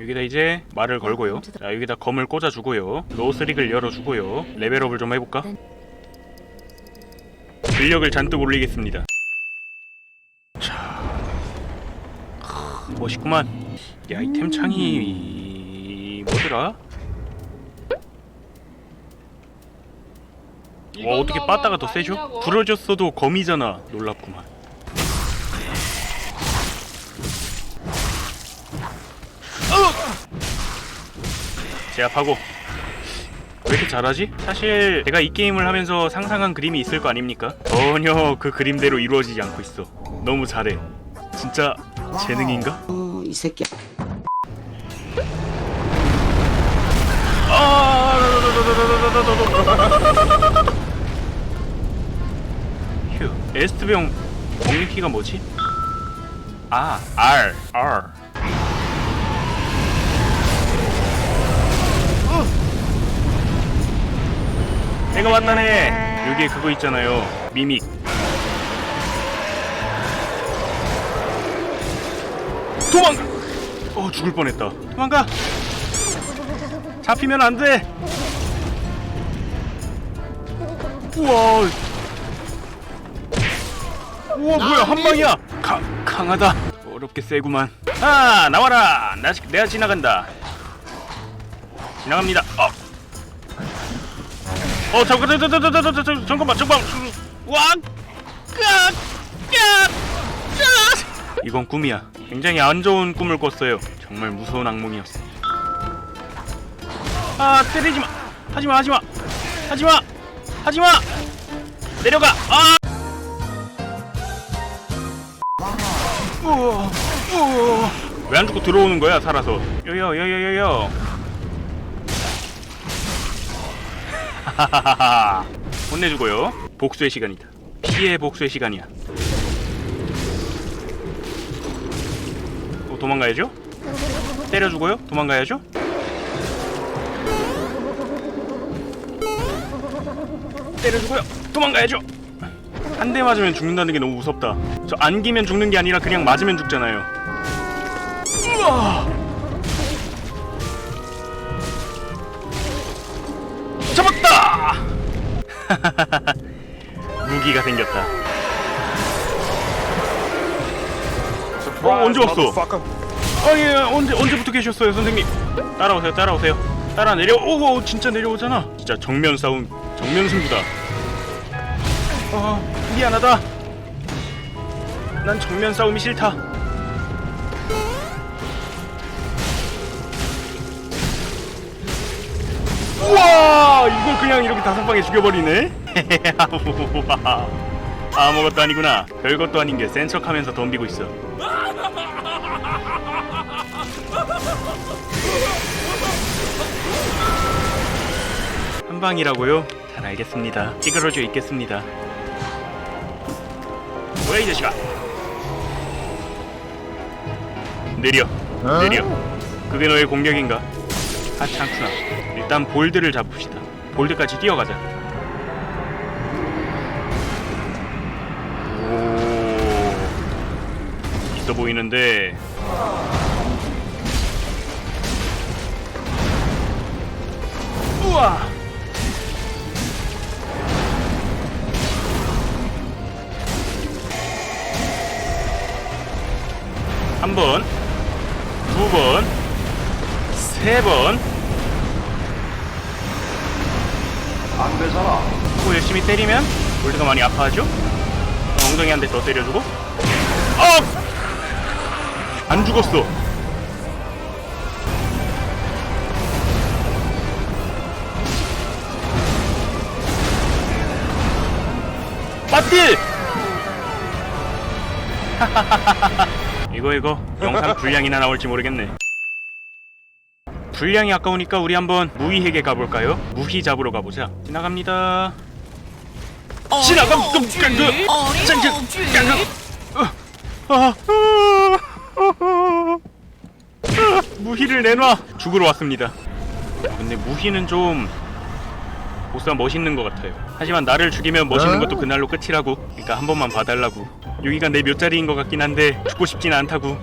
여기다 이제 말을 걸고요. 자 여기다 검을 꽂아주고요. 로스릭을 열어주고요. 레벨업을 좀 해볼까? 근력을 잔뜩 올리겠습니다. 자 크, 멋있구만. 이 아이템 창이 뭐더라? 와 어떻게 빠따가 더 세죠? 부러졌어도 검이잖아. 놀랍구만 제압하고 왜 이렇게 잘하지? 사실 제가 이 게임을 하면서 상상한 그림이 있을 거 아닙니까? 전혀 그 그림대로 이루어지지 않고 있어 너무 잘해 진짜 재능인가? 어, 이 새끼. 휴 에스트병 공격키가 뭐지? 아 R R 내가 왔다네. 여기에 그거 있잖아요. 미믹. 도망가! 어 죽을 뻔했다. 도망가! 잡히면 안돼! 우와. 우와 뭐야 한 방이야. 가, 강하다. 어렵게 세구만. 아 나와라. 나, 내가 지나간다. 지나갑니다. 어, 어 잠깐 잠깐 잠깐 잠깐 잠깐 잠깐만 잠깐만. 와 까, 까, 까. 이건 꿈이야. 굉장히 안 좋은 꿈을 꿨어요. 정말 무서운 악몽이었어 아 때리지마. 하지마 하지마. 하지마. 하지마. 내려가. 아. 우와 우와 왜안 죽고 들어오는 거야 살아서? 요요 요요 요요 하하하하. 혼내주고요. 복수의 시간이다. 피해 복수의 시간이야. 또 도망가야죠? 때려주고요? 도망가야죠? 때려주고요. 도망가야죠! 한 대 맞으면 죽는다는 게 너무 무섭다. 저 안기면 죽는 게 아니라 그냥 맞으면 죽잖아요. 우와 무기가 생겼다. 어, 언제 왔어? 아니 예, 언제 언제부터 계셨어요 선생님? 따라오세요 따라오세요. 따라 내려 오고 진짜 내려오잖아. 진짜 정면 싸움 정면 승부다. 어 미안하다. 난 정면 싸움이 싫다 이걸 그냥 이렇게 다섯 방에 죽여버리네? 우와, 아무것도 아니구나. 별것도 아닌 게 센 척하면서 덤비고 있어. 한 방이라고요? 잘 알겠습니다. 찌그러져 있겠습니다. 뭐야 이 자식아? 느려 느려. 그게 너의 공격인가? 하지 않구나 일단 볼드를 잡읍시다 볼드까지 뛰어가자. 오. 있어 보이는데. 우와! 한 번, 두 번, 세 번. 안 되잖아. 또 열심히 때리면 골드가 많이 아파하죠? 엉덩이 한 대 더 때려주고. 어! 안 죽었어. 맞딜! 이거 이거 영상 분량이나 나올지 모르겠네. 분량이 아까우니까 우리 한번 무희에게 가볼까요? 무희 잡으러 가보자. 지나갑니다. 지나감 좀 깡그 짱그 깡그 아, 무희를 내놔 죽으러 왔습니다. 근데 무희는 좀 보스가 멋있는 것 같아요. 하지만 나를 죽이면 멋있는 것도 그날로 끝이라고. 그러니까 한 번만 봐달라고. 여기가 내 몇 자리인 것 같긴 한데 죽고 싶진 않다고.